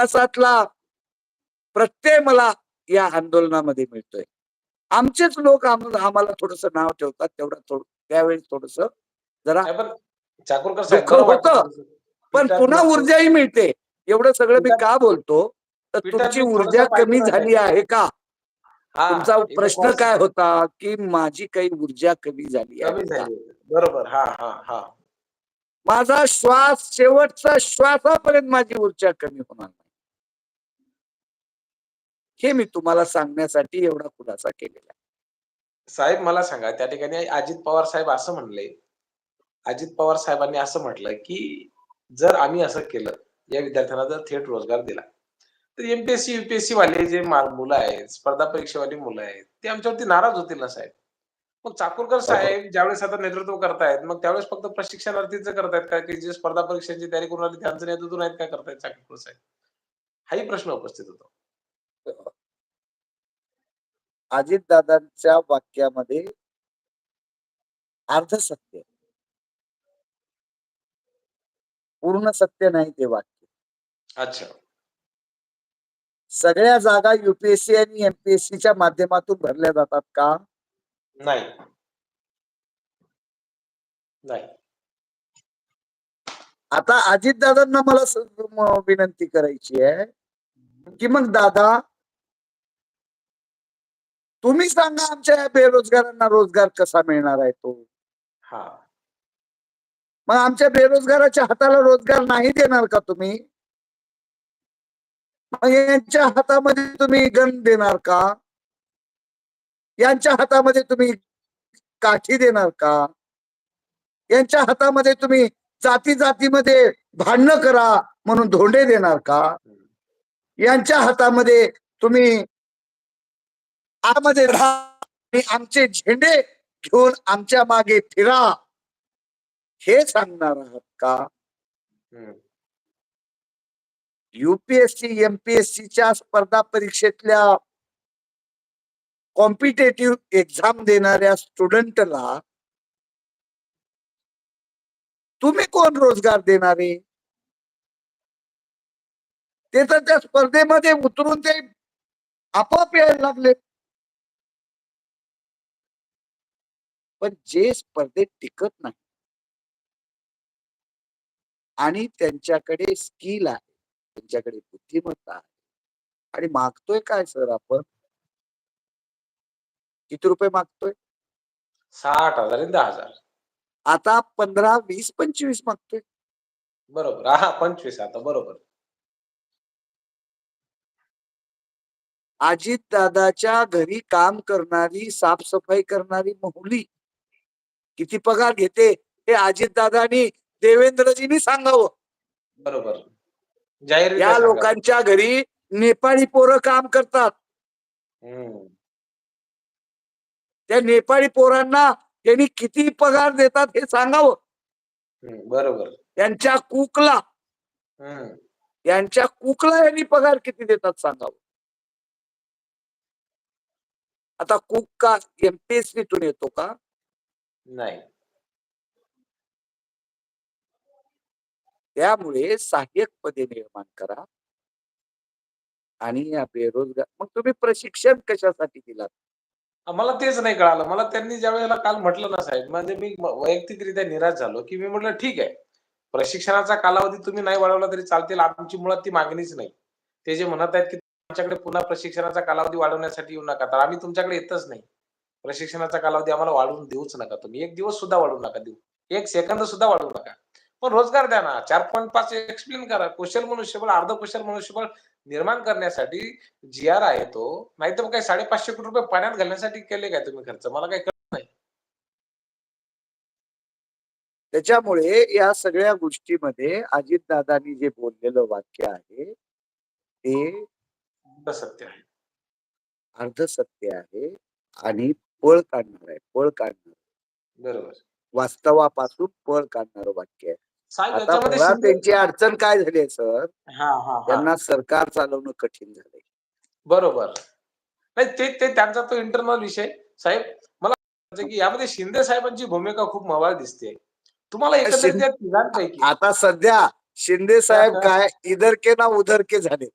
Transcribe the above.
इतिहासातला प्रत्यय मला या आंदोलनामध्ये मिळतोय. आमचेच लोक आम- आम्हाला थोडस नाव ठेवतात तेवढं थोडं त्यावेळी थोडस जरा होतं. पण पुन्हा. ऊर्जाही मिळते. एवढं सगळं मी का बोलतो? तर तुमची ऊर्जा कमी झाली आहे का? तुमचा प्रश्न काय होता की माझी काही ऊर्जा कमी झाली आहे. बरोबर हा हा हा. माझा श्वास शेवटचा श्वासापर्यंत माझी ऊर्जा कमी होणार नाही. हे मी तुम्हाला सांगण्यासाठी एवढा खुलासा केलेला साहेब मला सांगा त्या ठिकाणी अजित पवार साहेब असं म्हणले अजित पवार साहेबांनी असं म्हटलं की जर आम्ही असं केलं या विद्यार्थ्यांना जर थेट रोजगार दिला तर एमपीएससी युपीएससी वाले जे मुलं आहेत स्पर्धा परीक्षेवाली मुलं आहेत ते आमच्यावरती नाराज होतील ना साहेब? मग चाकूरकर साहेब ज्यावेळेस आता नेतृत्व करतायत मग त्यावेळेस फक्त प्रशिक्षणार्थीचं करतायत का की जे स्पर्धा परीक्षांची तयारी करून आली त्यांचं नेतृत्व नाहीत काय करतायत चाकूरकर साहेब? हाही प्रश्न उपस्थित होतो. अजितदादांच्या वाक्यामध्ये अर्ध सत्य. पूर्ण सत्य नाही ते वाक्य. अच्छा. सगळ्या जागा युपीएससी आणि एमपीएससी च्या माध्यमातून भरल्या जातात का? नाही. नाही. आता अजितदादांना मला विनंती करायची आहे की मग दादा तुम्ही सांगा आमच्या या बेरोजगारांना रोजगार कसा मिळणार आहे तो? हा. मग आमच्या बेरोजगाराच्या हाताला रोजगार नाही देणार का तुम्ही? मग यांच्या हातामध्ये तुम्ही गण देणार का? यांच्या हातामध्ये तुम्ही काठी देणार का? यांच्या हातामध्ये तुम्ही जाती जातीमध्ये भांडणं करा म्हणून धोंडे देणार का? यांच्या हातामध्ये तुम्ही आतमध्ये राहा आणि आमचे झेंडे घेऊन आमच्या मागे फिरा. हे सांगणार आहात का. युपीएससी एमपीएससीच्या स्पर्धा परीक्षेतल्या कॉम्पिटेटिव्ह एक्झाम देणाऱ्या स्टुडंटला तुम्ही कोण रोजगार देणारे? ते तर त्या स्पर्धेमध्ये उतरून ते आपोआप यायला लागले पण जे स्पर्धेत टिकत नाही. आणि त्यांच्याकडे स्किल आहे त्यांच्याकडे बुद्धिमत्ता आहे. आणि मागतोय काय सर आपण? किती रुपये मागतोय? साठ हजार आणि दहा हजार. आता पंधरा वीस पंचवीस मागतोय. बरोबर. हा पंचवीस आता बरोबर. अजित दादाच्या घरी काम करणारी साफसफाई करणारी महुली किती पगार घेते हे अजित दादानी देवेंद्रजींनी सांगावं. बरोबर. जाहीर या लोकांच्या घरी नेपाळी पोरं काम करतात. त्या नेपाळी पोरांना त्यांनी किती पगार देतात हे सांगावं. बरोबर. त्यांच्या कुकला. यांच्या कुकला यांनी पगार किती देतात सांगावं. आता कुक का एमपीएससी तून येतो का? नाही. त्यामुळे सहाय्यक पदे निर्माण करा. आणि या बेरोजगार मग तुम्ही प्रशिक्षण कशासाठी दिलात? मला तेच नाही कळालं. मला त्यांनी ज्या वेळेला काल म्हटलं ना साहेब म्हणजे मी म- वैयक्तिकरित्या निराश झालो की मी म्हटलं ठीक आहे. प्रशिक्षणाचा कालावधी तुम्ही नाही वाढवला तरी चालतील. आमची मुळात ती मागणीच नाही. ते जे म्हणत आहेत की आमच्याकडे पुन्हा प्रशिक्षणाचा कालावधी वाढवण्यासाठी येऊ नका. तर आम्ही तुमच्याकडे येतच नाही. प्रशिक्षणाचा कालावधी आम्हाला वाढवून देऊच नका तुम्ही. एक दिवस सुद्धा वाढवू नका देऊ. एक सेकंद सुद्धा वाढवू नका. पण रोजगार द्या ना. चार पॉईंट पाच एक्सप्लेन करा. कुशल मनुष्यबळ अर्ध कुशल मनुष्यबळ निर्माण करण्यासाठी जी आर आहे तो. नाही तर मग काही साडेपाचशे कोटी रुपये पाण्यात घालण्यासाठी केले काय तुम्ही खर्च? मला काही कळत नाही. त्याच्यामुळे या सगळ्या गोष्टीमध्ये अजितदादांनी जे बोललेलं वाक्य आहे ते सत्य आहे. अर्ध सत्य आहे आणि पळ काढणार आहे पळ काढणार. बरोबर. वास्तवापासून पळ काढणार वाक्य आहे. आता मुळात त्यांची अडचण काय झाली आहे सर? हा हा हा. त्यांना सरकार चालवणं कठीण झालंय. बरोबर. नाही ते ते त्यांचा तो इंटरनल विषय. साहेब मला वाटतं की यामध्ये शिंदे साहेबांची भूमिका खूप मवाळ दिसते. तुम्हाला एकंदरीत आता सध्या शिंदे साहेब. काय इधर के ना उधर के झाले.